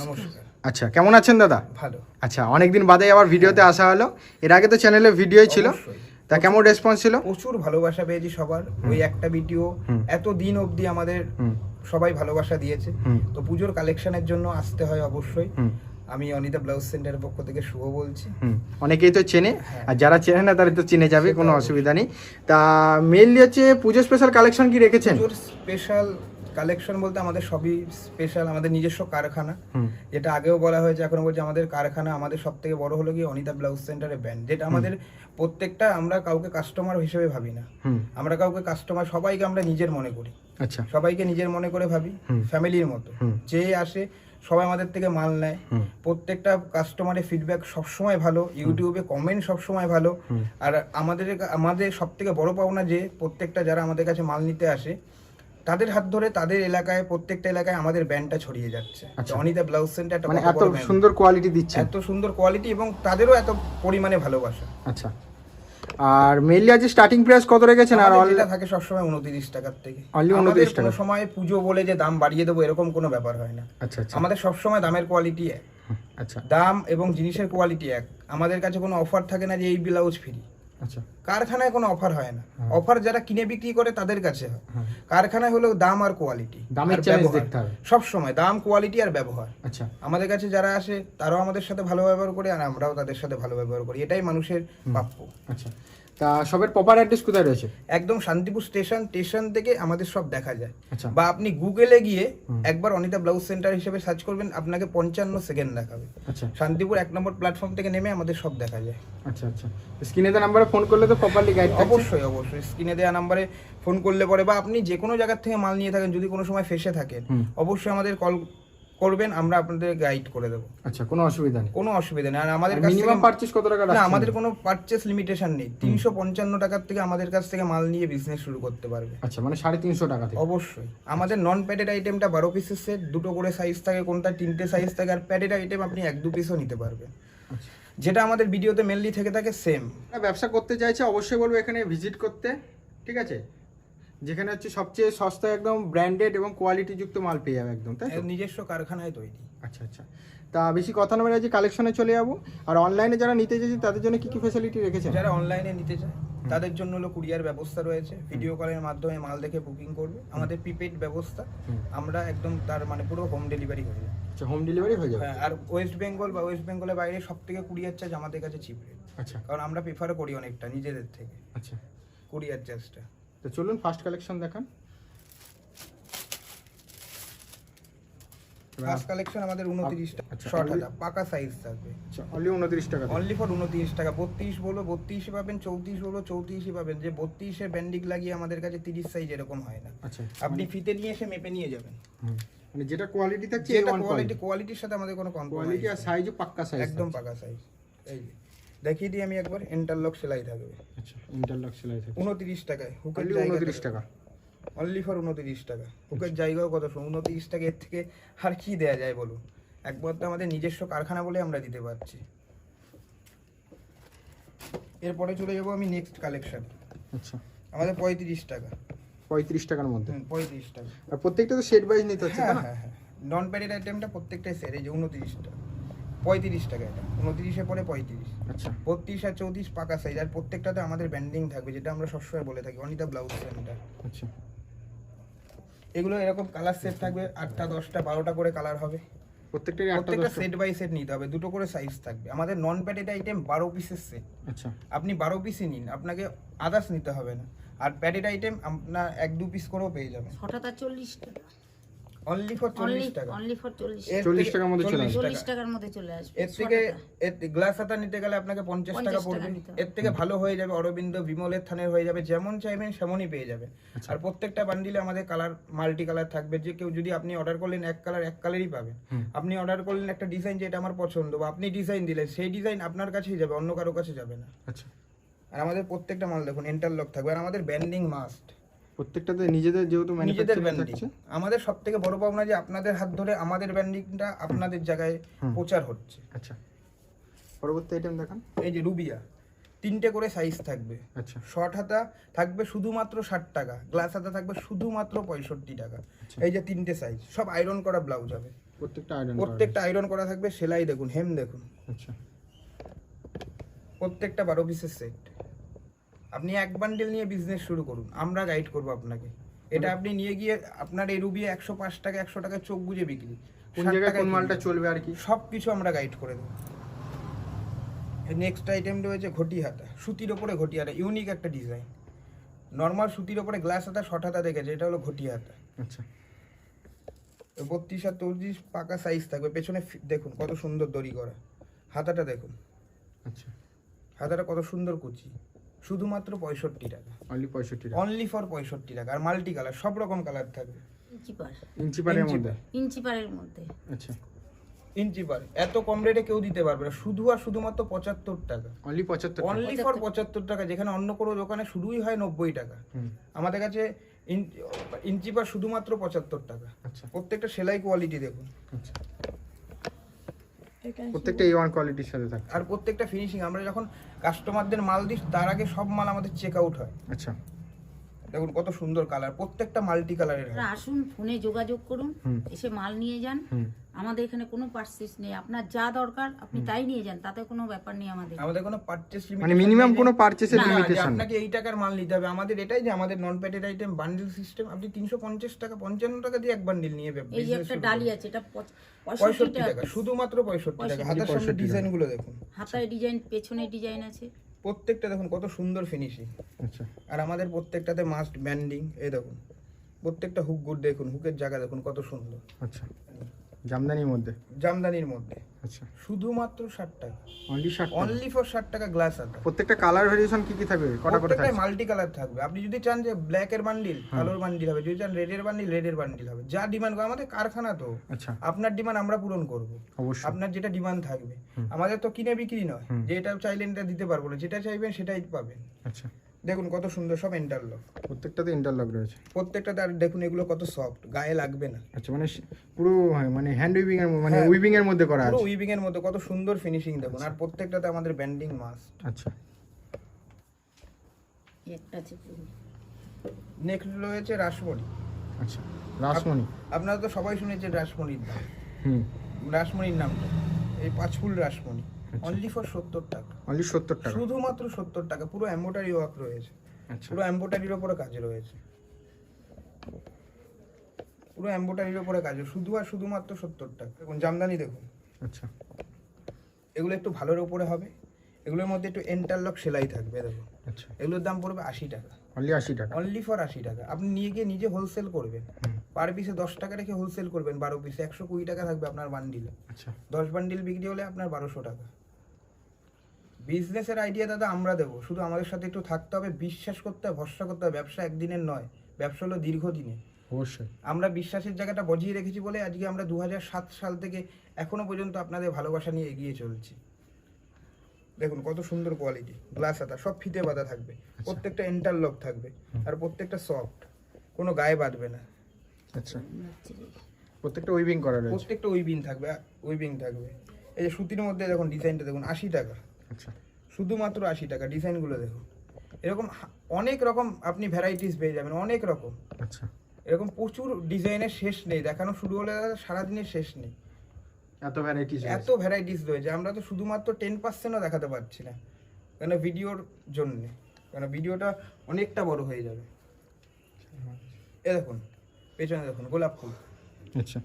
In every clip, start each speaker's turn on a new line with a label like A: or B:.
A: নমস্কার। আচ্ছা কেমন আছেন দাদা?
B: ভালো।
A: আচ্ছা অনেকদিন বাদে আবার ভিডিওতে আসা হলো। এর আগে তো চ্যানেলে ভিডিওই ছিল। তা কেমন রেসপন্স ছিল?
B: প্রচুর ভালোবাসা পেয়েছি সবার। ওই একটা ভিডিও এত দিন অবধি আমাদের সবাই ভালোবাসা দিয়েছে। তো পুজোর কালেকশনের জন্য আসতে হয় অবশ্যই। আমি অনিতা ব্লাউজ সেন্টারের পক্ষ থেকে শুভ বলছি।
A: অনেকেই তো চেনে।
B: হ্যাঁ।
A: আর যারা চেনে না তারা তো চিনে যাবে কোনো অসুবিধা নেই। তা মেনলি হচ্ছে পুজো স্পেশাল কালেকশন কি রেখেছেন?
B: স্পেশাল কালেকশন বলতে আমাদের সবই স্পেশাল আমাদের নিজস্ব কারখানা। যেটা আগেও বলা হয়েছে এখনও বলছে আমাদের কারখানা আমাদের সব থেকে বড় হলো কি অনিতা ব্লাউজ সেন্টারের ব্যান্ড যেটা আমাদের প্রত্যেকটা আমরা কাউকে কাস্টমার হিসেবে ভাবি না। আমরা কাউকে কাস্টমার সবাইকে আমরা নিজের মনে করি।
A: আচ্ছা।
B: সবাইকে নিজের মনে করে ভাবি ফ্যামিলির মতো। যে আসে সবাই আমাদের থেকে মাল নেয়। প্রত্যেকটা কাস্টমারের ফিডব্যাক সবসময় ভালো ইউটিউবে কমেন্ট সবসময় ভালো। আর আমাদের আমাদের সব থেকে বড় পাওনা যে প্রত্যেকটা যারা আমাদের কাছে মাল নিতে আসে তাদের হাত ধরে তাদের এলাকায় প্রত্যেকটা এলাকায় আমাদের ব্যান্ডটা ছড়িয়ে যাচ্ছে।
A: আচ্ছা।
B: অনিতা ব্লাউজ সেন্টার একটা
A: মানে এত সুন্দর কোয়ালিটি দিচ্ছেন।
B: এত সুন্দর কোয়ালিটি এবং তাদেরও এত পরিমাণে ভালোবাসা।
A: আচ্ছা। আর মেনলি আজ স্টার্টিং প্রাইস কত রেখেছেন? আর
B: যেটা থাকে সবসময় উনত্রিশ টাকার থেকে। আমাদের
A: 29 টাকা।
B: কোনো সময় পুজো বলে যে দাম বাড়িয়ে দেবো এরকম কোনো ব্যাপার হয় না।
A: আচ্ছা আচ্ছা।
B: আমাদের সবসময় দামের কোয়ালিটি এক।
A: আচ্ছা।
B: দাম এবং জিনিসের কোয়ালিটি এক। আমাদের কাছে কোনো অফার থাকে না যে এই ব্লাউজ ফ্রি
A: আচ্ছা।
B: কারখানায় কোনো অফার হয় না।
A: হ্যাঁ।
B: অফার যারা কিনে বিক্রি করে তাদের কাছে হয়।
A: হ্যাঁ।
B: কারখানায় হলো দাম আর কোয়ালিটি
A: দামের চ্যালেঞ্জ দেখতে হবে।
B: সব সময় দাম কোয়ালিটি আর ব্যবহার।
A: আচ্ছা।
B: আমাদের কাছে যারা আসে তারাও আমাদের সাথে ভালো ব্যবহার করে আর আমরাও তাদের সাথে ভালো ব্যবহার করি। এটাই মানুষের প্রাপ্য।
A: আচ্ছা। তা সবের প্রপার অ্যাড্রেস কোথায় রয়েছে?
B: একদম শান্তিপুর স্টেশন স্টেশন থেকে আমাদের সব দেখা যায়।
A: আচ্ছা।
B: বা আপনি গুগলে গিয়ে একবার অনিতা ব্লাউজ সেন্টার হিসেবে সার্চ করবেন আপনাকে পঞ্চান্ন সেকেন্ড দেখাবে।
A: আচ্ছা।
B: শান্তিপুর এক নম্বর প্ল্যাটফর্ম থেকে নেমে আমাদের সব দেখা যায়।
A: আচ্ছা আচ্ছা। স্ক্রিনে দেওয়া নাম্বারে ফোন করলে তো প্রপারলি গাইড
B: অবশ্যই অবশ্যই। স্ক্রিনে দেওয়া নাম্বারে ফোন করলে পরে বা আপনি যে কোনো জায়গার থেকে মাল নিয়ে থাকেন যদি কোনো সময় ফেসে থাকেন অবশ্যই আমাদের কল করবেন আমরা আপনাদের গাইড করে দেবো।
A: আচ্ছা কোনো অসুবিধা নেই।
B: কোনো অসুবিধা নেই। আর আমাদের কাছ
A: মিনিমাম পারচেজ কত টাকা
B: না আমাদের কোনো পারচেস লিমিটেশন নেই। তিনশো পঞ্চান্ন টাকার থেকে আমাদের কাছ থেকে মাল নিয়ে বিজনেস শুরু করতে পারবে।
A: আচ্ছা মানে সাড়ে তিনশো টাকা থেকে।
B: অবশ্যই। আমাদের নন প্যাডেড আইটেমটা বারো পিসের সেট দুটো করে সাইজ থাকে কোনটা তিনটে সাইজ থাকে আর প্যাডেড আইটেম আপনি এক দু পিসও নিতে পারবেন।
A: আচ্ছা।
B: যেটা আমাদের ভিডিওতে মেনলি থেকে থাকে সেম
A: ব্যবসা করতে চাইছে অবশ্যই বলব এখানে ভিজিট করতে। ঠিক আছে? যেখানে হচ্ছে সবচেয়ে সস্তা একদম ব্র্যান্ডেড এবং কোয়ালিটি যুক্ত মাল পেয়ে যাবে একদম তাই
B: নিজস্ব কারখানায় তৈরি।
A: আচ্ছা আচ্ছা। তা বেশি কথা না বলে আজকে কালেকশনে চলে যাব। আর অনলাইনে যারা নিতে চাইছে তাদের জন্য কি কি ফ্যাসিলিটি রেখেছেন?
B: যারা অনলাইনে নিতে চায় তাদের জন্য হলো কুরিয়ার ব্যবস্থা রয়েছে। ভিডিও কলের মাধ্যমে মাল দেখে বুকিং করবে। আমাদের প্রিপেড ব্যবস্থা আমরা একদম তার মানে পুরো হোম ডেলিভারি হয়ে
A: আচ্ছা হোম ডেলিভারি হয়ে যাবে?
B: হ্যাঁ, আর ওয়েস্ট বেঙ্গল বা ওয়েস্ট বেঙ্গলের বাইরে সব থেকে কুরিয়ার চার্জ আমাদের কাছে চিপ রেট
A: আচ্ছা।
B: কারণ আমরা প্রিফার করি অনেকটা নিজেদের থেকে।
A: আচ্ছা।
B: কুরিয়ার চার্জটা
A: তো চলুন ফার্স্ট কালেকশন দেখান।
B: ফার্স্ট কালেকশন আমাদের উনত্রিশ টাকা শর্ট হাতা পাকা সাইজ থাকবে।
A: আচ্ছা অনলি উনত্রিশ টাকা।
B: অনলি ফর উনত্রিশ টাকা বত্রিশ বলো বত্রিশে পাবেন চৌত্রিশ বলো চৌত্রিশই পাবেন। যে বত্রিশে ব্যান্ডিক লাগিয়ে আমাদের কাছে তিরিশ সাইজ এরকম হয় না।
A: আচ্ছা
B: আপনি ফিতে নিয়ে এসে মেপে নিয়ে যাবেন।
A: মানে যেটা কোয়ালিটি থাকছে ওয়ান
B: কোয়ালিটি
A: কোয়ালিটি
B: কোয়ালিটির সাথে আমাদের কোনো
A: কোয়ালিটি আর সাইজও পাক্কা সাইজ
B: একদম পাকা সাইজ এই যে। দেখিয়ে দিই আমি একবার ইন্টারলক সেলাই থাকবে
A: আচ্ছা ইন্টারলক সেলাই থাকে
B: উনত্রিশ টাকায়। হুকের
A: উনত্রিশ টাকা?
B: অনলি ফর উনত্রিশ টাকা। হুকের জায়গাও কত উনত্রিশ টাকা এর থেকে আর কি দেয়া যায় বলুন? একবার তো আমাদের নিজস্ব কারখানা বলে আমরা দিতে পারছি। এরপরে চলে যাব আমি নেক্সট কালেকশন
A: আচ্ছা।
B: আমাদের পঁয়ত্রিশ টাকা।
A: পঁয়ত্রিশ টাকার মধ্যে?
B: পঁয়ত্রিশ টাকা।
A: আর প্রত্যেকটা তো সেট ওয়াইজ নিতে হচ্ছে
B: হ্যাঁ
A: না?
B: হ্যাঁ নন প্যাডেড আইটেমটা প্রত্যেকটাই সেট এই যে উনত্রিশ টাকা পঁয়ত্রিশ টাকা এটা। উনত্রিশে পরে পঁয়ত্রিশ।
A: আচ্ছা।
B: বত্রিশ আর চৌত্রিশ পাকা সাইজ আর প্রত্যেকটাতে আমাদের ব্যান্ডিং থাকবে যেটা আমরা সবসময় বলে থাকি অনিতা ব্লাউজ সেন্টার
A: আচ্ছা।
B: এগুলো এরকম কালার সেট থাকবে আটটা দশটা বারোটা করে কালার হবে। প্রত্যেকটা সেট বাই সেট নিতে হবে দুটো করে সাইজ থাকবে। আমাদের নন প্যাডেড আইটেম বারো পিসের সেট
A: আচ্ছা।
B: আপনি বারো পিসই নিন আপনাকে আদার্স নিতে হবে না। আর প্যাডেড আইটেম আপনার এক দু পিস করেও পেয়ে যাবেন।
C: হঠাৎ আর চল্লিশ টাকা
B: অনলি ফর চল্লিশ টাকা
C: অনলি ফর চল্লিশ
B: এর
A: চল্লিশ
B: থেকে-
A: টাকার মধ্যে চলে আসবে।
C: চল্লিশ
B: টাকা।
C: টাকার মধ্যে চলে আসবে
B: এর থেকে। গ্লাস হাতা নিতে গেলে আপনাকে পঞ্চাশ টাকা পড়বে। এর থেকে ভালো হয়ে যাবে অরবিন্দ বিমলের থানের হয়ে যাবে যেমন চাইবেন সেমনই পেয়ে যাবে
A: আচ্ছা।
B: আর প্রত্যেকটা বান্ডিলে আমাদের কালার মাল্টি কালার থাকবে যে কেউ যদি আপনি অর্ডার করলেন এক কালার এক কালারই পাবেন আপনি অর্ডার করলেন একটা ডিজাইন যেটা আমার পছন্দ বা আপনি ডিজাইন দিলেন সেই ডিজাইন আপনার কাছেই যাবে অন্য কারও কাছে যাবে না
A: আচ্ছা
B: আর আমাদের প্রত্যেকটা মাল দেখুন ইন্টারলক থাকবে আর আমাদের ব্যান্ডিং মাস্ট
A: প্রত্যেকটাতে নিজেদের যেহেতু
B: নিজেদের ব্যান্ডিং আমাদের সব থেকে বড় পাওনা যে আপনাদের হাত ধরে আমাদের ব্যান্ডিংটা আপনাদের জায়গায় প্রচার হচ্ছে।
A: আচ্ছা। পরবর্তী আইটেম দেখান।
B: এই যে রুবিয়া তিনটে করে সাইজ থাকবে।
A: আচ্ছা।
B: শর্ট হাতা থাকবে শুধুমাত্র ষাট টাকা গ্লাস হাতা থাকবে শুধুমাত্র পঁয়ষট্টি টাকা।
A: আচ্ছা।
B: এই যে তিনটে সাইজ সব আয়রন করা ব্লাউজ হবে।
A: প্রত্যেকটা আয়রন
B: প্রত্যেকটা আয়রন করা থাকবে সেলাই দেখুন হেম দেখুন।
A: আচ্ছা।
B: প্রত্যেকটা বারো পিসের সেট আপনি এক বান্ডেল নিয়ে বিজনেস শুরু করুন আমরা গাইড করব আপনাকে। এটা আপনি নিয়ে গিয়ে আপনার এই রুবি একশো পাঁচ টাকা একশো টাকা চোখ বুঝে বিক্রি।
A: কোন জায়গায় কোন মালটা চলবে আর কি?
B: সব কিছু আমরা গাইড করে দেবো। নেক্সট আইটেম রয়েছে ঘটি হাতা সুতির ওপরে ঘটি হাতা ইউনিক একটা ডিজাইন নর্মাল সুতির ওপরে গ্লাস হাতা শর্ট হাতা দেখেছে এটা হলো ঘটি হাতা
A: আচ্ছা
B: বত্রিশ আর চৌত্রিশ পাকা সাইজ থাকবে পেছনে দেখুন কত সুন্দর দড়ি করা। হাতাটা দেখুন।
A: আচ্ছা।
B: হাতাটা কত সুন্দর কুচি। শুধুমাত্র পঁয়ষট্টি টাকা।
A: অনলি পঁয়ষট্টি টাকা।
B: অনলি ফর পঁয়ষট্টি টাকা। আর মাল্টি কালার সব রকম কালার থাকবে।
C: ইঞ্চি পার
A: ইঞ্চি পারের
B: ইঞ্চি
A: মধ্যে?
C: ইঞ্চি পারের মধ্যে।
A: আচ্ছা।
B: ইঞ্চি পার এত কম রেটে কেউ দিতে পারবে না। শুধু আর শুধুমাত্র পঁচাত্তর টাকা।
A: অনলি পঁচাত্তর
B: অনলি ফর পঁচাত্তর টাকা যেখানে অন্য কোনো দোকানে শুরুই হয় নব্বই টাকা। আমাদের কাছে ইন- ইঞ্চি পার শুধুমাত্র পঁচাত্তর টাকা।
A: আচ্ছা।
B: প্রত্যেকটা সেলাই কোয়ালিটি দেখুন।
A: আচ্ছা। প্রত্যেকটা এ ওয়ান কোয়ালিটির সাথে থাকে।
B: আর প্রত্যেকটা ফিনিশিং আমরা যখন কাস্টমারদের মাল দিই তার আগে সব মাল আমাদের চেক আউট হয়।
A: আচ্ছা।
B: দেখুন কত সুন্দর কালার প্রত্যেকটা মাল্টি কালারের
C: আসুন ফোনে যোগাযোগ করুন এসে মাল নিয়ে যান।
A: হুম।
C: আমাদের এখানে কোনো পার্সেস নেই। আপনার যা দরকার আপনি তাই নিয়ে যান তাতে কোনো ব্যাপার নেই আমাদের।
B: আমাদের কোনো পারচেস
A: মানে মিনিমাম কোনো পারচেসের
C: না,
A: লিমিটেশন
B: আপনাকে এই টাকার মাল নিতে হবে। আমাদের এটাই যে আমাদের non patted item bundle system আপনি তিনশো পঞ্চাশ টাকা পঞ্চান্ন টাকা দিয়ে এক বান্ডিল নিয়ে ব্যব-
C: এই একটা ডালি আছে এটা পঁচ-
B: পঁয়ষট্টি
C: পঁয়ষট্টি
B: টাকা
C: টাকা
B: শুধুমাত্র পঁয়ষট্টি টাকা।
C: পঁয়ষট্টি,
B: হাতের সামনে ডিজাইনগুলো দেখুন।
C: হাতায় ডিজাইন পেছনে ডিজাইন আছে।
B: প্রত্যেকটা দেখুন কত সুন্দর ফিনিশিং
A: আচ্ছা।
B: আর আমাদের প্রত্যেকটাতে মাস্ট ব্যান্ডিং এই দেখুন। প্রত্যেকটা হুক গুড দেখুন হুকের জায়গা দেখুন কত সুন্দর।
A: আচ্ছা। জামদানির মধ্যে?
B: জামদানির মধ্যে।
A: আচ্ছা।
B: শুধুমাত্র ষাট টাকা।
A: অনলি ষাট।
B: অনলি ফর ষাট টাকা গ্লাস আছে
A: প্রত্যেকটা কালার ভেরিয়েশন কি কি থাকবে? কটা করে
B: প্রত্যেকটাই
A: থাকবে
B: মাল্টি কালার থাকবে। আপনি যদি চান যে ব্ল্যাক এর বান্ডিল কালোর বান্ডিল হবে। যদি চান রেড এর বান্ডিল রেড এর বান্ডিল হবে। যা ডিমান্ড আমাদের কারখানা তো।
A: আচ্ছা।
B: আপনার ডিমান্ড আমরা পূরণ করব।
A: অবশ্যই।
B: আপনার যেটা ডিমান্ড থাকবে। আমাদের তো কিনে বিক্রি নয়।
A: হুম।
B: যে এটা চাইলেন এটা দিতে পারব না। যেটা চাইবেন সেটাই পাবেন।
A: আচ্ছা।
B: দেখুন কত সুন্দর সব ইন্টারলক
A: প্রত্যেকটাতে ইন্টারলক রয়েছে।
B: প্রত্যেকটা তার দেখুন এগুলো কত সফট গায়ে লাগবে না।
A: আচ্ছা মানে পুরো হ্যাঁ, মানে হ্যান্ড উইভিং এর মানে
B: হ্যাঁ।
A: উইভিং এর মধ্যে করা
B: পুরো
A: আছে।
B: উইভিং এর মতো কত সুন্দর ফিনিশিং দেখুন। আর প্রত্যেকটাতে আমাদের ব্যান্ডিং মাস
A: আচ্ছা।
C: একটা আছে
B: নেক্সট রয়েছে রাসমণি।
A: আচ্ছা রাসমণি।
B: আপনারা তো সবাই শুনেছেন রাসমণির দাম
A: হুম।
B: রাসমণির নামটা। এই পাঁচফুল রাসমণি।
A: আচ্ছা।
B: অনলি ফর সত্তর টাকা।
A: অনলি সত্তর টাকা।
B: শুধুমাত্র সত্তর টাকা পুরো এম্বোটারি ওয়ার্ক রয়েছে।
A: আচ্ছা।
B: পুরো এম্বোটারির ওপরে কাজ রয়েছে। পুরো এম্বোটারির ওপরে কাজ শুধু আর শুধুমাত্র সত্তর টাকা। দেখুন জামদানি দেখুন।
A: আচ্ছা।
B: এগুলো একটু ভালোর ওপরে হবে। এগুলোর মধ্যে একটু এন্টারলক সেলাই থাকবে দেখুন।
A: আচ্ছা।
B: এগুলোর দাম পড়বে আশি টাকা।
A: অনলি আশি টাকা।
B: অনলি ফর আশি টাকা। আপনি নিয়ে গিয়ে নিজে হোলসেল করবেন। পার পিসে দশ টাকা রেখে হোলসেল করবেন বারো পিসে একশো কুড়ি টাকা থাকবে আপনার বান্ডিলে
A: আচ্ছা।
B: দশ বান্ডিল বিক্রি হলে আপনার বারোশো টাকা। বিজনেসের আইডিয়া দাদা আমরা দেবো। শুধু আমাদের সাথে একটু থাকতে হবে বিশ্বাস করতে হবে ভরসা করতে হবে। ব্যবসা একদিনের নয় ব্যবসা হলো দীর্ঘদিনে
A: অবশ্যই।
B: আমরা বিশ্বাসের জায়গাটা বজিয়ে রেখেছি বলে আজকে আমরা দু সাল থেকে এখনও পর্যন্ত আপনাদের ভালোবাসা নিয়ে এগিয়ে চলছি। দেখুন কত সুন্দর কোয়ালিটি গ্লাস হাতা সব ফিতে বাঁধা থাকবে। প্রত্যেকটা ইন্টারলক থাকবে। আর প্রত্যেকটা সফট কোনো গায়ে বাঁধবে না।
A: আচ্ছা। প্রত্যেকটা উইভিং করা রয়েছে।
B: প্রত্যেকটা উইভিং থাকবে উইভিং থাকবে। এই যে সুতির মধ্যে দেখুন ডিজাইনটা দেখুন আশি টাকা।
A: আচ্ছা।
B: শুধুমাত্র আশি টাকা ডিজাইনগুলো দেখুন। এরকম হা- অনেক রকম আপনি ভ্যারাইটিস পেয়ে যাবেন অনেক রকম।
A: আচ্ছা।
B: এরকম প্রচুর ডিজাইনের শেষ নেই দেখানো শুরু হলে দাদা সারাদিনের শেষ নেই।
A: এত ভ্যারাইটিস
B: এত ভ্যারাইটিস রয়েছে আমরা তো শুধুমাত্র টেন পার্সেন্টও দেখাতে পারছি না কেন ভিডিওর জন্যে কেন ভিডিওটা অনেকটা বড় হয়ে যাবে। এ দেখুন পেছনে দেখুন গোলাপ ফুল।
A: আচ্ছা।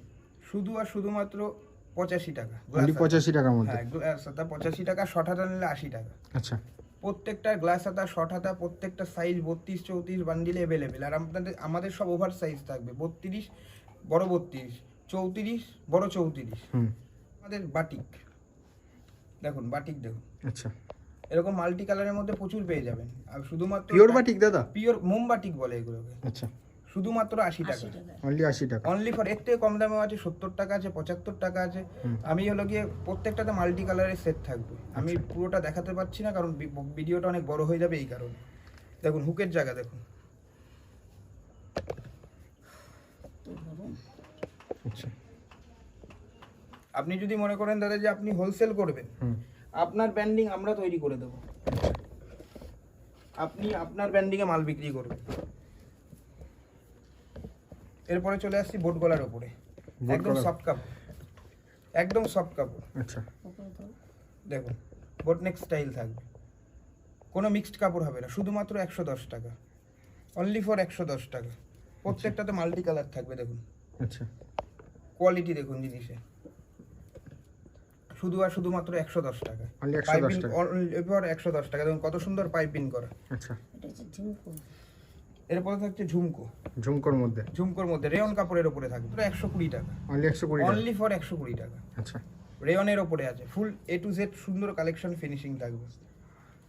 B: শুধু আর শুধুমাত্র পঁচাশি টাকা।
A: পঁচাশি টাকার মধ্যে?
B: হ্যাঁ গ্লাস হাতা পঁচাশি টাকা শর্ট হাতা নিলে আশি টাকা।
A: আচ্ছা।
B: প্রত্যেকটা গ্লাস হাতা শর্ট হাতা প্রত্যেকটা সাইজ বত্রিশ চৌত্রিশ বান্ডিলে অ্যাভেলেবেল আর আপনাদের আমাদের সব ওভার সাইজ থাকবে। বত্রিশ বড় বত্রিশ চৌত্রিশ বড় চৌত্রিশ। আমাদের বাটিক দেখুন বাটিক দেখুন।
A: আচ্ছা।
B: এরকম মাল্টি কালারের মধ্যে প্রচুর পেয়ে যাবেন। আর শুধুমাত্র
A: পিওর বাটিক দাদা?
B: পিওর মোম বাটিক বলে এগুলোকে।
A: আচ্ছা।
B: শুধুমাত্র আশি টাকা।
A: অনলি আশি টাকা।
B: অনলি ফর এর থেকে কম দামেও আছে সত্তর টাকা আছে পঁচাত্তর টাকা আছে। আমি হলো গিয়ে প্রত্যেকটাতে মাল্টি কালারের সেট থাকবে। আমি
A: আচ্ছা।
B: পুরোটা দেখাতে পারছি না কারণ ভিডিওটা অনেক বড় হয়ে যাবে এই কারণে। দেখুন হুকের জায়গা দেখুন।
A: আচ্ছা।
B: আপনি যদি মনে করেন দাদা যে আপনি হোলসেল করবেন আপনার ব্র্যান্ডিং আমরা তৈরি করে দেবো। আপনি আপনার ব্র্যান্ডিংয়ে মাল বিক্রি করবেন। এরপরে চলে আসছি বোট গলার
A: উপরে
B: একদম সফট কাপ একদম সফট কাপড়
A: আচ্ছা।
B: দেখুন বোটনেক স্টাইল থাকবে। কোনো মিক্সড কাপড় হবে না শুধুমাত্র একশো দশ টাকা। অনলি ফর একশো দশ টাকা। প্রত্যেকটাতে মাল্টি কালার থাকবে দেখুন।
A: আচ্ছা।
B: কোয়ালিটি দেখুন জিনিসে। শুধু আর শুধুমাত্র একশো দশ টাকা।
A: Only 110 টাকা।
B: এবার একশো দশ টাকা। দেখুন কত সুন্দর পাইপিং করা।
A: আচ্ছা।
B: এরপরে থাকছে ঝুমকো।
A: ঝুমকোর মধ্যে?
B: ঝুমকোর মধ্যে রেয়ন কাপড়ের ওপরে থাকবে। একশো কুড়ি টাকা।
A: অনলি একশো কুড়ি টাকা?
B: অনলি ফর একশো কুড়ি টাকা।
A: আচ্ছা।
B: রেয়নের ওপরে আছে। ফুল এ টু জেড সুন্দর কালেকশন ফিনিশিং থাকবে।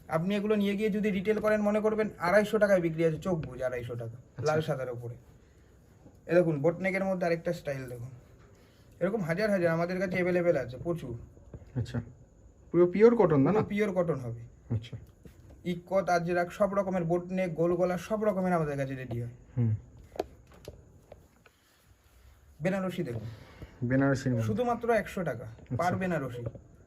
B: আপনি এগুলো নিয়ে গিয়ে যদি রিটেল করেন মনে করবেন আড়াইশো টাকায় বিক্রি আছে চোখ বুঝ আড়াইশো টাকা। লাল সাদার ওপরে। এ দেখুন বোটনেকের মধ্যে আরেকটা স্টাইল দেখুন। এরকম হাজার হাজার আমাদের কাছে অ্যাভেলেবেল আছে প্রচুর।
A: আচ্ছা। পুরো পিওর কটন না? না
B: পিওর কটন হবে।
A: আচ্ছা।
B: ইকত আজরাক সব রকমের বোটনেক গোল গলা সব রকমের আমাদের কাছে রেডি হয়।
A: হুম।
B: বেনারসি দেখুন।
A: বেনারসি
B: শুধুমাত্র একশো টাকা পার বেনারসি।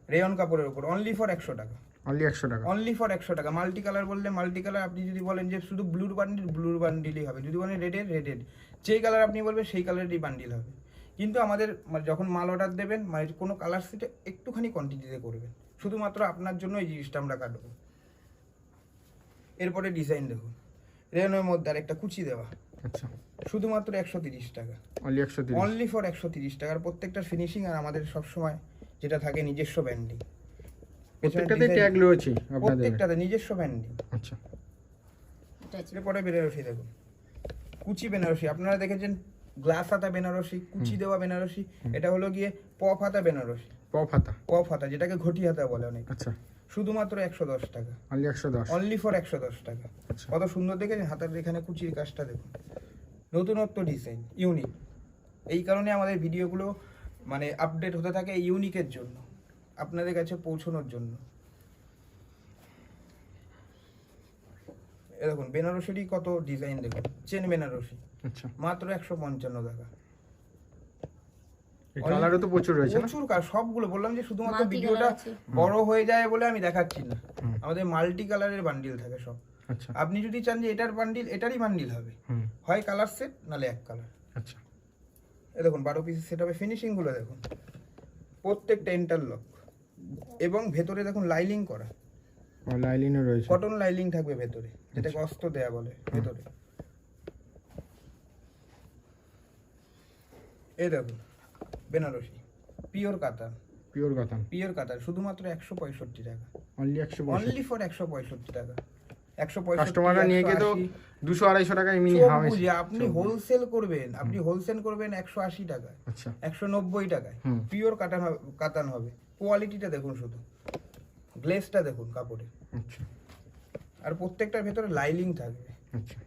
B: রেয়ন কাপড়ের উপর অনলি ফর একশো টাকা।
A: অনলি একশো টাকা।
B: অনলি ফর একশো টাকা। মাল্টি কালার বললে মাল্টি কালার আপনি যদি বলেন যে শুধু ব্লুর বান্ডিল ব্লুর বান্ডিলই হবে। যদি বলেন রেডের রেডের যেই কালার আপনি বলবেন সেই কালারেরই বান্ডিল হবে। কিন্তু আমাদের মানে যখন মাল অর্ডার দেবেন মানে কোনো কালার সেটা একটুখানি কোয়ান্টিটিতে করবেন। শুধুমাত্র আপনার জন্য এই জিনিসটা আমরা কাটবো। এরপরে ডিজাইন দেখুন। রেনের মধ্যে আরেকটা কুচি দেওয়া।
A: আচ্ছা।
B: শুধুমাত্র একশো তিরিশ টাকা।
A: অনলি একশো তিরিশ।
B: অনলি ফর একশো তিরিশ টাকার প্রত্যেকটা ফিনিশিং আর আমাদের সবসময় যেটা থাকে নিজস্ব ব্যান্ডিং
A: প্রত্যেকটাতে ট্যাগ রয়েছে আপনাদের।
B: প্রত্যেকটাতে নিজস্ব ব্যান্ডিং
A: আচ্ছা।
B: এরপরে বেনারসি দেখুন। কুচি বেনারসি আপনারা দেখেছেন গ্লাস হাতা বেনারসি কুচি দেওয়া বেনারসি এটা হলো গিয়ে পপ হাতা বেনারসি
A: পপ হাতা।
B: পপ হাতা যেটাকে ঘটি হাতা বলে অনেক।
A: আচ্ছা।
B: শুধুমাত্র একশো দশ টাকা।
A: অনলি একশো দশ।
B: অনলি ফর একশো দশ টাকা।
A: আচ্ছা।
B: কত সুন্দর দেখেছেন? হাতের এখানে কুচির কাজটা দেখুন। নতুনত্ব ডিজাইন ইউনিক এই কারণে আমাদের ভিডিওগুলো মানে আপডেট হতে থাকে ইউনিকের জন্য আপনাদের কাছে পৌঁছানোর জন্য। দেখুন বেনারসিরই কত ডিজাইন দেখুন। চেন বেনারসি।
A: আচ্ছা।
B: মাত্র একশো পঞ্চান্ন টাকা।
A: কালারও তো প্রচুর রয়েছে
B: প্রচুর কাজ সবগুলো। বললাম যে শুধুমাত্র ভিডিওটা বড় হয়ে যায় বলে আমি দেখাচ্ছি না। আমাদের মাল্টি কালারের বান্ডিল থাকে সব।
A: আচ্ছা।
B: আপনি যদি চান যে এটার বান্ডিল এটারই বান্ডিল হবে। হয় কালার সেট নালে এক কালার
A: আচ্ছা।
B: এ দেখুন বারো পিসের সেট হবে ফিনিশিংগুলো দেখুন। প্রত্যেকটা ইন্টারলক এবং ভেতরে দেখুন লাইলিং করা।
A: লাইলিনও রয়েছে।
B: কটন লাইলিং থাকবে ভেতরে যেটাকে অস্ত দেয়া বলে ভেতরে। এই দেখুন Banarasi. Pure katan
A: pure katan
B: pure katan শুধুমাত্র একশো পঁয়ষট্টি টাকা।
A: অনলি একশো
B: অনলি ফর একশো পঁয়ষট্টি টাকা। একশো
A: কাস্টমাররা নিয়ে গিয়ে তো দুশো আড়াইশো টাকা এমনি
B: আপনি হোলসেল করবেন আপনি হোলসেল করবেন একশো আশি টাকা
A: আচ্ছা।
B: একশো নব্বই টাকায়। পিওর কাটান হবে কাতান হবে। কোয়ালিটিটা দেখুন শুধু। গ্লেসটা দেখুন কাপড়ে।
A: আচ্ছা।
B: আর প্রত্যেকটার ভেতরে লাইলিং থাকবে
A: আচ্ছা।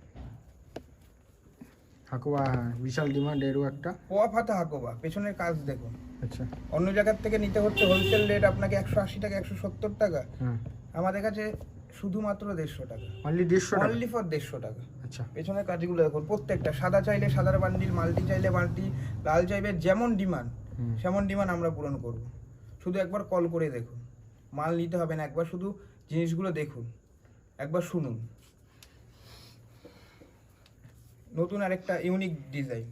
A: হ্যাঁ বিশাল ডিমান্ড এরও একটা।
B: পোয়া ফাতা হাকোবা পেছনের কাজ দেখুন
A: আচ্ছা।
B: অন্য জায়গার থেকে নিতে হচ্ছে হোলসেল রেট আপনাকে একশো আশি টাকা একশো সত্তর টাকা।
A: হ্যাঁ।
B: আমাদের কাছে শুধুমাত্র দেড়শো টাকা।
A: অনলি দেড়শো টাকা?
B: অনলি ফর দেড়শো টাকা।
A: আচ্ছা।
B: পেছনের কাজগুলো দেখুন প্রত্যেকটা সাদা চাইলে সাদার বান্ডিল মাল্টি চাইলে মাল্টি লাল চাইবে যেমন ডিমান্ড। সেমন ডিমান্ড আমরা পূরণ করব। শুধু একবার কল করে দেখুন। মাল নিতে হবে না একবার শুধু জিনিসগুলো দেখুন। একবার শুনুন। নতুন আরেকটা ইউনিক ডিজাইন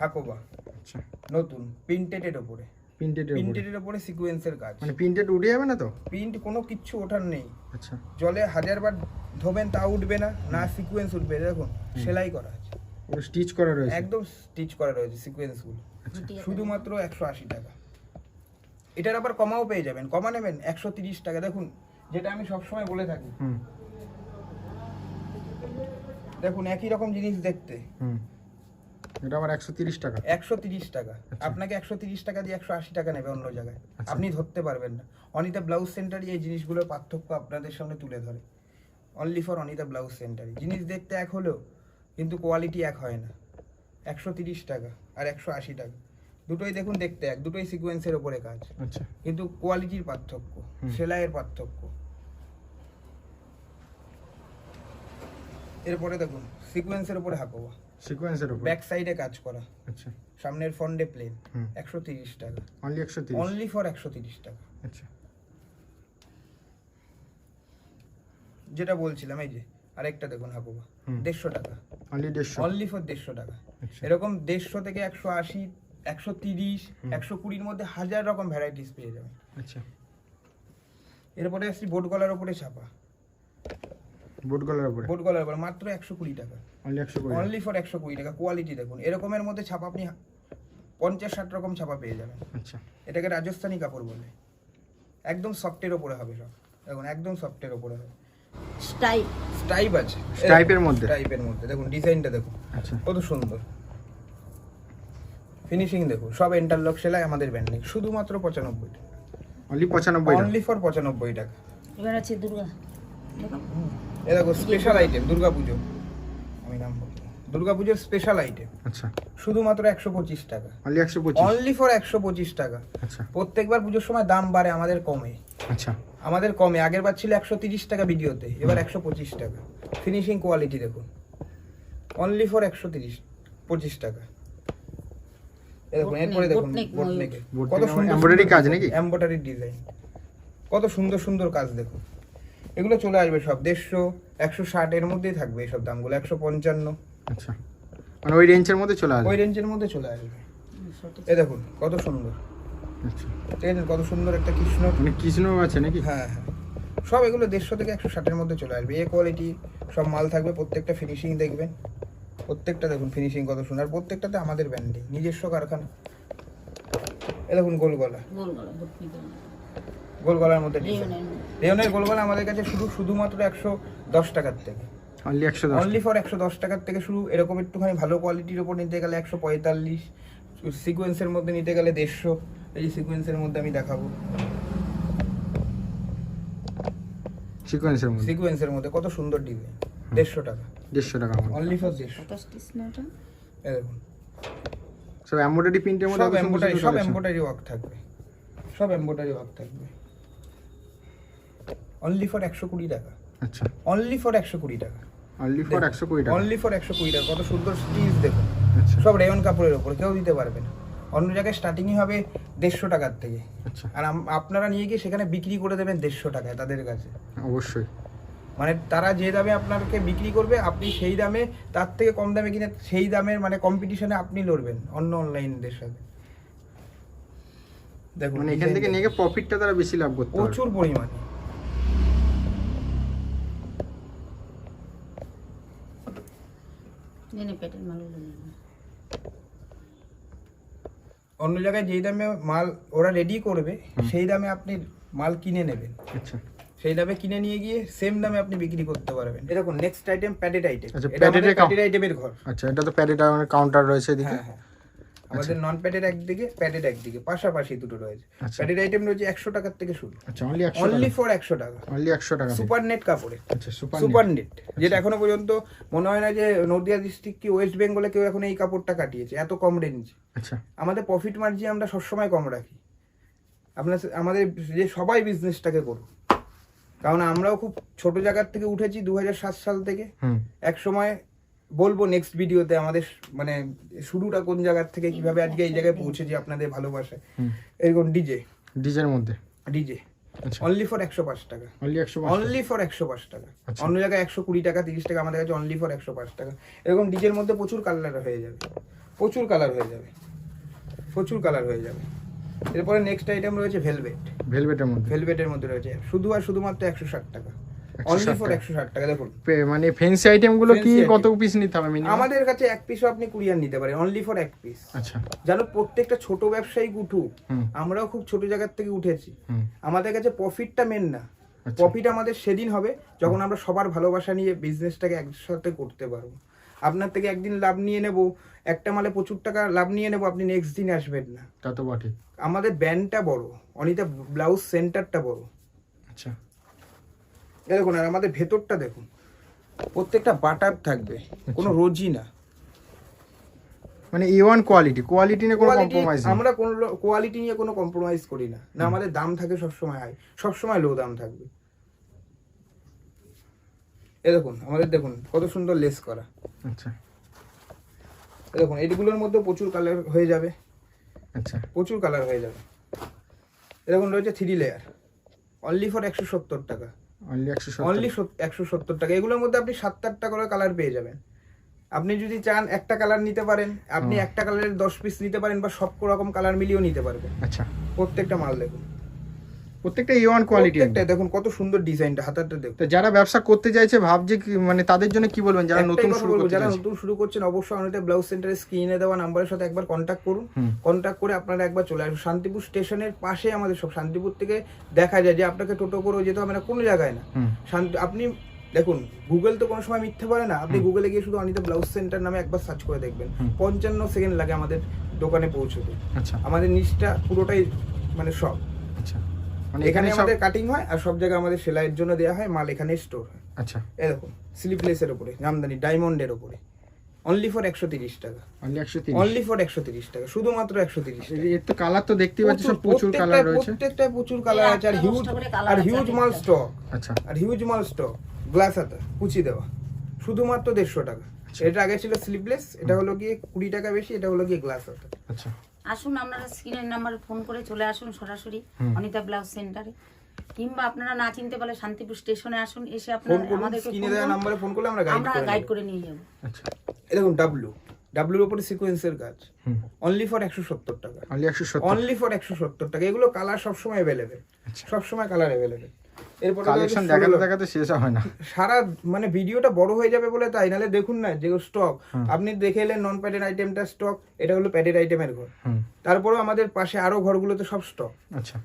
B: হাকোবা
A: আচ্ছা।
B: নতুন প্রিন্টেডের ওপরে।
A: প্রিন্টেডের উপরে
B: প্রিন্টেডের ওপরে সিকোয়েন্সের কাজ।
A: মানে প্রিন্টেড উঠে যাবে না তো?
B: প্রিন্ট কোনো কিচ্ছু ওঠার নেই।
A: আচ্ছা।
B: জলে হাজারবার ধোবেন তা উঠবে না না সিকোয়েন্স উঠবে দেখুন সেলাই করা আছে।
A: ওটা স্টিচ করা রয়েছে?
B: একদম স্টিচ করা রয়েছে সিকোয়েন্সগুলো
C: ঘটি
B: শুধুমাত্র একশো আশি টাকা। এটার আবার কমাও পেয়ে যাবেন। কমা নেবেন একশো তিরিশ টাকা। দেখুন যেটা আমি সবসময় বলে থাকি
A: হুম।
B: দেখুন একই রকম জিনিস দেখতে।
A: হুম। এটা আবার একশো তিরিশ টাকা।
B: একশো তিরিশ টাকা। আপনাকে একশো তিরিশ টাকা দিয়ে একশো আশি টাকা নেবে অন্য জায়গায়।
A: আচ্ছা।
B: আপনি ধরতে পারবেন না। অনিতা ব্লাউজ সেন্টারই এই জিনিসগুলোর পার্থক্য আপনাদের সামনে তুলে ধরে। অনলি ফর অনিতা ব্লাউজ সেন্টারই। জিনিস দেখতে এক হলেও কিন্তু কোয়ালিটি এক হয় না। একশো তিরিশ টাকা আর একশো আশি টাকা। দুটোই দেখুন দেখতে এক দুটোই সিকোয়েন্সের ওপরে কাজ।
A: আচ্ছা।
B: কিন্তু কোয়ালিটির পার্থক্য সেলাইয়ের পার্থক্য। এরপরে দেখুন সিকোয়েন্সের উপরে হাকোয়া
A: সিকোয়েন্সের উপর?
B: ব্যাক সাইডে কাজ করা।
A: আচ্ছা।
B: সামনের ফন্ডে প্লেন
A: হুম।
B: একশো তিরিশ টাকা।
A: অনলি একশো তিরিশ?
B: অনলি ফর একশো তিরিশ টাকা।
A: আচ্ছা।
B: যেটা বলছিলাম এই যে আরেকটা দেখুন হাকুবা দেড়শো টাকা।
A: অনলি দেড়শো?
B: অনলি ফর দেড়শো টাকা।
A: আচ্ছা।
B: এরকম দেড়শো থেকে একশো আশি একশো তিরিশ একশো কুড়ির মধ্যে হাজার রকম ভ্যারাইটিস পেয়ে যাবেন।
A: আচ্ছা।
B: এরপরে আসছি বোট গলার ওপরে ছাপা।
A: বুট গলার উপরে?
B: বোট গলার মাত্র একশো কুড়ি টাকা।
A: অনলি একশো কুড়ি
B: অনলি ফর একশো কুড়ি টাকা কোয়ালিটি দেখুন। এরকমের মধ্যে ছাপা আপনি পঞ্চাশ ষাট রকম ছাপা পেয়ে যাবেন।
A: আচ্ছা।
B: এটাকে রাজস্থানি কাপড় বলে। একদম সফটের ওপরে হবে সব। দেখুন একদম সফটের ওপরে হবে।
C: স্টাইপ
B: স্টাইপ আছে।
A: মধ্যে?
B: টাইপের মধ্যে। দেখুন ডিজাইনটা দেখুন।
A: আচ্ছা।
B: কত সুন্দর। ফিনিশিং দেখুন সব ইন্টারলক সেলাই আমাদের ব্যান্ডিং শুধুমাত্র পঁচানব্বই টাকা।
A: অনলি পঁচানব্বই টাকা?
B: অনলি ফর পঁচানব্বই টাকা।
C: এবার আছে দুর্গা। দেখো
B: এ দেখো স্পেশাল আইটেম দুর্গা আমি নাম বলব দুর্গা স্পেশাল আইটেম
A: আচ্ছা।
B: শুধুমাত্র একশো পঁচিশ টাকা।
A: অনলি একশো পঁচিশ?
B: অনলি ফর একশো পঁচিশ টাকা।
A: আচ্ছা।
B: প্রত্যেকবার পুজোর সময় দাম বাড়ে আমাদের কমে।
A: আচ্ছা।
B: আমাদের কমে। আগের বার ছিল একশো তিরিশ টাকা ভিডিওতে এবার একশো পঁচিশ টাকা। ফিনিশিং কোয়ালিটি দেখুন। অনলি ফর একশো তিরিশ পঁচিশ টাকা। দেখুন এরপরে দেখুন কত সুন্দর
A: embroidery কাজ নাকি?
B: এমব্রয়ডারি ডিজাইন কত সুন্দর সুন্দর কাজ দেখুন। এগুলো চলে আসবে সব। দেড়শো একশো ষাট এর মধ্যেই থাকবে এইসব দামগুলো একশো পঞ্চান্ন।
A: আচ্ছা। মানে ওই রেঞ্জের মধ্যে চলে আসবে?
B: ওই রেঞ্জের মধ্যে চলে আসবে। এ দেখুন কত সুন্দর।
A: আচ্ছা।
B: ঠিক আছে কত সুন্দর একটা কৃষ্ণ।
A: মানে কৃষ্ণ আছে নাকি?
B: হ্যাঁ হ্যাঁ। সব এগুলো দেড়শো থেকে একশো ষাটের মধ্যে চলে আসবে। এ কোয়ালিটি সব মাল থাকবে প্রত্যেকটা ফিনিশিং দেখবেন। প্রত্যেকটা দেখুন ফিনিশিং কত সুন্দর। প্রত্যেকটাতে আমাদের ব্যান্ডিং নিজস্ব কারখানা। এ দেখুন গোল গলা
C: গোল গলা বুটনি গোল
B: গোল গলার মধ্যে
C: রেয়নের মধ্যে।
B: রেয়নের গোল গলা আমাদের কাছে শুধু শুধুমাত্র একশো দশ টাকার থেকে।
A: অনলি একশো দশ
B: অনলি ফর একশো দশ টাকার থেকে শুরু এরকম একটুখানি ভালো কোয়ালিটির ওপর নিতে গেলে একশো পঁয়তাল্লিশ সিকোয়েন্সের মধ্যে নিতে গেলে দেড়শো এই যে সিকোয়েন্সের মধ্যে আমি দেখাবো।
A: সিকোয়েন্সের মধ্যে?
B: সিকোয়েন্সের মধ্যে কত সুন্দর ডিজাইন দেড়শো টাকা।
A: দেড়শো টাকা
B: অনলি ফর দেড়শো। দেখুন।
A: সব এমব্রয়ডারি প্রিন্টের মধ্যে
B: সব এমব্রয়ডারি সব। এমব্রয়ডারি ওয়ার্ক থাকবে। সব এমব্রয়ডারি ওয়ার্ক থাকবে। অনলি ফর একশো কুড়ি টাকা।
A: আচ্ছা।
B: অনলি ফর একশো কুড়ি টাকা।
A: অনলি ফর একশো কুড়ি টাকা।
B: অনলি ফর একশো কুড়ি টাকা। কত সুন্দর স্টিচ দেখুন।
A: আচ্ছা।
B: সব রেয়ন কাপড়ের ওপর কেউ দিতে পারবে না। অন্য জায়গায় স্টার্টিংই হবে দেড়শো টাকার থেকে।
A: আচ্ছা।
B: আর আপনারা নিয়ে গিয়ে সেখানে বিক্রি করে দেবেন দেড়শো টাকায় তাদের কাছে।
A: অবশ্যই।
B: মানে তারা যে দামে আপনাকে বিক্রি করবে আপনি সেই দামে তার থেকে কম দামে কিনে সেই দামের মানে কম্পিটিশনে আপনি লড়বেন অন্য অনলাইনদের সাথে। দেখুন
A: মানে এখান থেকে নিয়ে প্রফিটটা তারা বেশি লাভ করতে
B: প্রচুর পরিমাণে।
C: মালগুলো
B: অন্য জায়গায় যেই দামে মাল ওরা রেডি করবে সেই দামে আপনি মাল কিনে নেবেন।
A: আচ্ছা।
B: সেই দামে কিনে নিয়ে গিয়ে সেম দামে আপনি বিক্রি করতে পারবেন। এরকম নেক্সট আইটেম প্যাডেড আইটেম
A: আচ্ছা,
B: প্যাডেড আইটেমের ঘর।
A: আচ্ছা এটা তো প্যাডেড কাউন্টার রয়েছে এদিকে।
B: হ্যাঁ হ্যাঁ। আমাদের নন প্যাডেড একদিকে প্যাডেড একদিকে পাশাপাশি দুটো রয়েছে।
A: আচ্ছা।
B: প্যাডেড আইটেম রয়েছে একশো টাকার থেকে শুরু।
A: আচ্ছা অনলি
B: অনলি ফর একশো টাকা।
A: অনলি একশো টাকা।
B: সুপার নেট কাপড়ে।
A: আচ্ছা সুপার
B: সুপার নেট যেটা এখনও পর্যন্ত মনে হয় না যে নদিয়া ডিস্ট্রিক্ট কি ওয়েস্ট বেঙ্গলে কেউ এখন এই কাপড়টা কাটিয়েছে এত কম রেঞ্জ
A: আচ্ছা।
B: আমাদের প্রফিট মার্জিন আমরা সবসময় কম রাখি। আপনার আমাদের যে সবাই বিজনেসটাকে করুক। কারণ আমরাও খুব ছোট জায়গার থেকে উঠেছি দু হাজার সাত সাল থেকে। এক সময় বলব নেক্সট ভিডিওতে আমাদের মানে শুরুটা কোন জায়গার থেকে কীভাবে আজকে এই জায়গায় পৌঁছেছি আপনাদের ভালোবাসায়
A: হুম।
B: এরকম ডিজে
A: ডিজের মধ্যে?
B: ডিজে
A: আচ্ছা।
B: অনলি ফর একশো পাঁচ টাকা।
A: অনলি একশো
B: অনলি ফর একশো পাঁচ টাকা।
A: আচ্ছা।
B: অন্য জায়গায় একশো কুড়ি টাকা তিরিশ টাকা আমাদের কাছে অনলি ফর একশো পাঁচ টাকা। এরকম ডিজের মধ্যে প্রচুর কালার হয়ে যাবে। প্রচুর কালার হয়ে যাবে। প্রচুর কালার হয়ে যাবে। এরপরে নেক্সট আইটেম রয়েছে ভেলভেট
A: ভেলভেটের মধ্যে?
B: ভেলভেটের মধ্যে রয়েছে। শুধু আর শুধুমাত্র একশো ষাট টাকা।
A: 160
B: অনলি ফর
A: টাকা।
B: একশো ষাট টাকা দেখুন
A: মানে ফেন্সি আইটেমগুলো কি কত পিস নিতে হবে মিনিমাম
B: আমাদের কাছে এক পিসও আপনি কুরিয়ার নিতে পারেন অনলি ফর এক পিস
A: আচ্ছা।
B: জানো প্রত্যেকটা ছোট ব্যবসায়ী উঠুক আমরাও খুব ছোট জায়গার থেকে উঠেছি। আমাদের কাছে প্রফিটটা মেন না।
A: আচ্ছা।
B: প্রফিট আমাদের সেদিন হবে যখন আমরা সবার ভালোবাসা নিয়ে বিজনেসটাকে একসাথে করতে পারব। আপনার থেকে একদিন লাভ নিয়ে নেব একটা মালে প্রচুর টাকা লাভ নিয়ে নেব আপনি নেক্সট দিন আসবেন না।
A: তা তো বটে
B: আমাদের ব্যান্ডটা বড় অনিতা ব্লাউজ সেন্টারটা বড়।
A: আচ্ছা।
B: এই দেখুন আর আমাদের ভেতরটা দেখুন। প্রত্যেকটা বাটার থাকবে কোনো রোজই না।
A: মানে এ ওয়ান কোয়ালিটি কোয়ালিটি নিয়ে কোনো কম্প্রোমাইজ
B: আমরা কোনো কোয়ালিটি নিয়ে কোনো কম্প্রোমাইজ করি না। না আমাদের দাম থাকে সবসময় হাই সবসময় লো দাম থাকবে। এ দেখুন আমাদের দেখুন কত সুন্দর লেস করা।
A: আচ্ছা।
B: এ দেখুন এগুলোর মধ্যে প্রচুর কালার হয়ে যাবে।
A: আচ্ছা।
B: প্রচুর কালার হয়ে যাবে। এরকম রয়েছে থ্রি লেয়ার অনলি ফর একশো সত্তর টাকা।
A: অনলি একশো
B: সত্তর। টাকা। এগুলোর মধ্যে আপনি সাত আটটা করে কালার পেয়ে যাবেন। আপনি যদি চান একটা কালার নিতে পারেন আপনি একটা কালারের দশ পিস নিতে পারেন বা সব রকম কালার মিলিয়েও নিতে পারবেন।
A: আচ্ছা।
B: প্রত্যেকটা মাল দেখুন।
A: প্রত্যেকটা এ ওয়ান কোয়ালিটি
B: প্রত্যেকটা দেখুন কত সুন্দর ডিজাইনটা হাতাটা দেখুন।
A: তো যারা ব্যবসা করতে চাইছে ভাবছে মানে তাদের জন্য কি বলবেন? যারা নতুন শুরু করতে
B: যারা নতুন শুরু করছেন অবশ্যই আমাদের ব্লাউজ সেন্টারের স্ক্রিনে দেওয়া নাম্বারের সাথে একবার কন্ট্যাক্ট করুন। কন্ট্যাক্ট করে আপনারা একবার চলে আসুন শান্তিপুর স্টেশনের পাশে আমাদের সব শান্তিপুর থেকে দেখা যায় যে আপনাকে টোটো করেও যেতে হবে না কোনো জায়গায় না। শান্তি আপনি দেখুন গুগল তো কোনো সময় মিথ্যে পারে না আপনি গুগলে গিয়ে শুধু অনিতা ব্লাউজ সেন্টার নামে একবার সার্চ করে দেখবেন। পঞ্চান্ন সেকেন্ড লাগে আমাদের দোকানে পৌঁছতে।
A: আচ্ছা।
B: আমাদের নিচটা পুরোটাই মানে সব।
A: মানে
B: এখানে আমাদের কাটিং হয় আর সব জায়গায় আমাদের সেলাইয়ের জন্য দেওয়া হয় মাল এখানে স্টোর হয়।
A: আচ্ছা।
B: স্লিপলেসের উপরে জামদানি ডায়মন্ডের উপরে। অনলি ফর একশো তিরিশ টাকা।
A: অনলি একশো তিরিশ।
B: অনলি ফর একশো তিরিশ টাকা শুধুমাত্র একশো তিরিশ
A: এর তো কালার তো দেখতেই পাচ্ছি সব প্রচুর কালার রয়েছে।
B: প্রত্যেকটায় প্রচুর কালার আছে আর হিউজ আর হিউজ মাল স্টক
A: আচ্ছা।
B: আর হিউজ মাল স্টক গ্লাস হাতা কুচি দেওয়া। শুধুমাত্র দেড়শো টাকা।
A: আচ্ছা।
B: এটা আগে ছিল স্লিপলেস এটা হলো গিয়ে কুড়ি টাকা বেশি এটা হলো গিয়ে গ্লাস হাতা।
A: আচ্ছা।
C: আসুন আপনারা স্ক্রিনের নাম্বারে ফোন করে চলে আসুন সরাসরি অনিতা ব্লাউজ সেন্টারে কিংবা আপনারা না চিনতে পারলে শান্তিপুর স্টেশনে আসুন এসে আপনারা
B: করুন
C: আমাদেরকে
B: স্ক্রিনে দেওয়া। নাম্বারে ফোন করলে আমরা গাইড
C: আমরা
B: করে
C: গাইড করে নিয়ে যাব।
A: আচ্ছা।
B: এই দেখুন ডাব্লু ডাব্লুর উপরে সিকোয়েন্সের কাজ।
A: হুম।
B: অনলি ফর একশো সত্তর টাকা।
A: অনলি একশো সত্তর।
B: অনলি ফর একশো সত্তর টাকা। এগুলো কালার সবসময় অ্যাভেলেবেল
A: আচ্ছা।
B: সবসময় কালার অ্যাভেলেবেল এরপর
A: কালেকশন দেখাতে দেখাতে শেষ হয় না।
B: সারা মানে ভিডিওটা বড় হয়ে যাবে বলে তাই দেখুন না যে স্টক আপনি দেখে এলেন নন প্যাডেড আইটেমটা স্টক এটা হলো প্যাডেড আইটেমের ঘর। তারপরেও আমাদের পাশে আরও ঘরগুলোতে সব স্টক
A: আচ্ছা।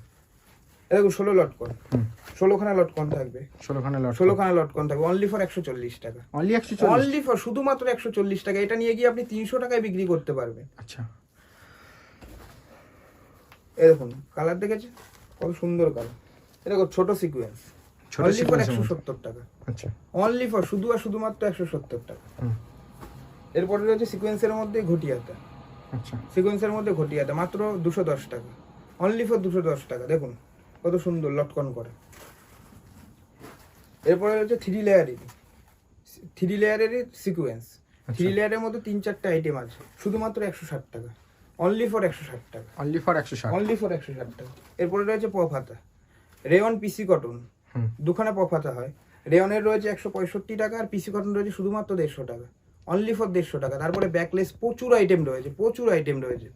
B: ষোলো লটকন
A: হুম।
B: ষোলোখানা লটকন থাকবে।
A: ষোলোখানে লট
B: ষোলোখানা লটকন থাকবে। অনলি ফর একশো চল্লিশ টাকা।
A: অনলি একশো চল্লিশ?
B: অনলি ফর শুধুমাত্র একশো চল্লিশ টাকা। এটা নিয়ে গিয়ে আপনি তিনশো টাকায় বিক্রি করতে পারবেন।
A: আচ্ছা।
B: দেখুন কালার দেখেছে কত সুন্দর কালার দেখো ছোট সিকুয়েন্স
A: ছোট
B: একশো সত্তর টাকা।
A: আচ্ছা।
B: অনলি ফর শুধু আর শুধুমাত্র একশো সত্তর টাকা।
A: হুম।
B: এরপরে রয়েছে সিকোয়েন্সের মধ্যে ঘটিয়াতা।
A: আচ্ছা।
B: সিকোয়েন্সের মধ্যে ঘটিয়াতা মাত্র দুশো দশ টাকা। অনলি ফর দুশো দশ টাকা দেখুন কত সুন্দর লটকন করে। এরপরে রয়েছে থ্রি লেয়ারের থ্রি লেয়ারেরই সিকোয়েন্স থ্রি লেয়ারের মধ্যে তিন চারটে আইটেম আছে শুধুমাত্র একশো ষাট টাকা। অনলি ফর একশো ষাট টাকা।
A: অনলি ফর একশো ষাট।
B: অনলি ফর একশো ষাট টাকা। এরপরে রয়েছে পফ হাতা রেয়ন পিসি কটন দুখানা পফ হাতা হয়। রেয়নের রয়েছে একশো পঁয়ষট্টি টাকা আর পিসি কটন রয়েছে শুধুমাত্র দেড়শো টাকা। অনলি ফর দেড়শো টাকা। তারপরে ব্যাকলেস প্রচুর আইটেম রয়েছে প্রচুর আইটেম রয়েছে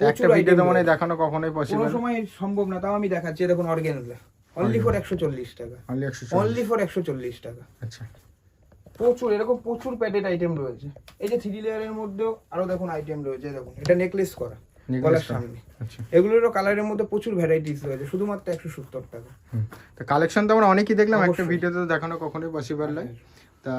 A: একটা ভিডিওতে মানে দেখানো কখনোই
B: কোনো সময় সম্ভব না তাও আমি দেখাচ্ছি দেখুন অনলি ফর একশো চল্লিশ টাকা।
A: অনলি
B: ফর একশো চল্লিশ টাকা।
A: আচ্ছা।
B: প্রচুর এরকম প্রচুর প্যাডেড আইটেম রয়েছে। এই যে থ্রি লেয়ারের মধ্যেও আরও দেখুন আইটেম রয়েছে দেখুন। এটা নেকলেস করা। গলার সামনে।
A: আচ্ছা।
B: এগুলোরও কালারের মধ্যে প্রচুর ভ্যারাইটিস রয়েছে শুধুমাত্র একশো সত্তর টাকা।
A: তো কালেকশন তো আমরা অনেকই দেখলাম একটা
B: ভিডিও
A: ভিডিওতে তো দেখানো কখনোই পসিবল নয়। তা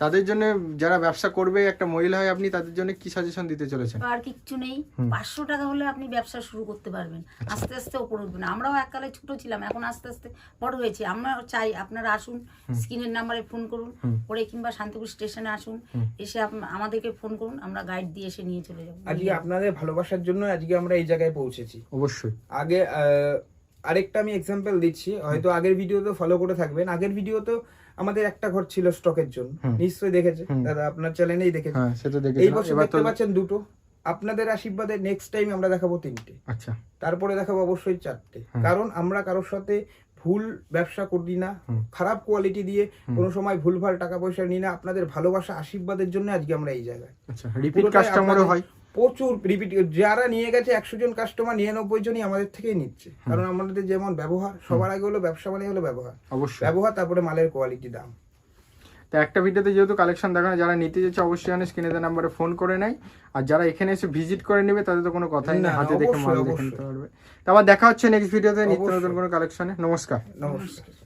A: তাদের জন্য যারা ব্যবসা করবে একটা মহিলা হয় আপনি তাদের জন্য কি সাজেশন দিতে চলেছেন?
C: আর কিচ্ছু নেই। পাঁচশো টাকা হলে আপনি ব্যবসা শুরু করতে পারবেন। আস্তে আস্তে ওপরে উঠবেন আমরাও এককালে ছোট ছিলাম এখন আস্তে আস্তে বড় হয়েছি। আমরা চাই আপনারা আসুন স্ক্রিনের নাম্বারে ফোন করুন। করে কিংবা শান্তিপুর স্টেশনে আসুন এসে আমাদেরকে ফোন করুন আমরা গাইড দিয়ে এসে নিয়ে চলে যাব।
B: আজকে আপনাদের ভালোবাসার জন্য আজকে আমরা এই জায়গায় পৌঁছেছি।
A: অবশ্যই।
B: আগে আহ, আরেকটা আমি এক্সাম্পল দিচ্ছি হয়তো আগের ভিডিওতে ফলো করে থাকবেন। আগের ভিডিওতে আমাদের একটা ঘর ছিল স্টকের জন্য। নিশ্চয়ই দেখেছে। দাদা আপনার চ্যানেলেই দেখেছে।
A: হ্যাঁ সেটা
B: এই বছর দেখতে পাচ্ছেন দুটো। আপনাদের আশীর্বাদে নেক্সট টাইম আমরা দেখাবো তিনটে।
A: আচ্ছা।
B: তারপরে দেখাবো অবশ্যই চারটে। কারণ আমরা কারোর সাথে ভুল ব্যবসা করি না। খারাপ কোয়ালিটি দিয়ে। কোনো সময় ভুলভাল টাকা পয়সা নিই না। আপনাদের ভালোবাসা আশীর্বাদের জন্য আজকে আমরা এই জায়গায়।
A: আচ্ছা রিপিট কাস্টমারও হয়।
B: প্রচুর রিপিট যারা নিয়ে গেছে একশো জন কাস্টমার নিরানব্বই জনই আমাদের থেকেই নিচ্ছে। কারণ আমাদের যেমন ব্যবহার সবার আগে হলো ব্যবসা মানে হলো ব্যবহার।
A: অবশ্যই।
B: ব্যবহার তারপরে মালের কোয়ালিটি দাম।
A: তো একটা ভিডিওতে যেহেতু কালেকশন দেখানো যারা নিতে যাচ্ছে অবশ্যই জানে স্ক্রিনে নাম্বারে ফোন করে নেয়। আর যারা এখানে এসে ভিজিট করে নেবে তাদের তো কোনো কথাই
B: না,
A: হাতে দেখে মাল দেখে নিতে পারবে। তো আবার দেখা হচ্ছে নেক্সট ভিডিওতে নিত্য নতুন কোনো কালেকশনে নমস্কার।
B: নমস্কার।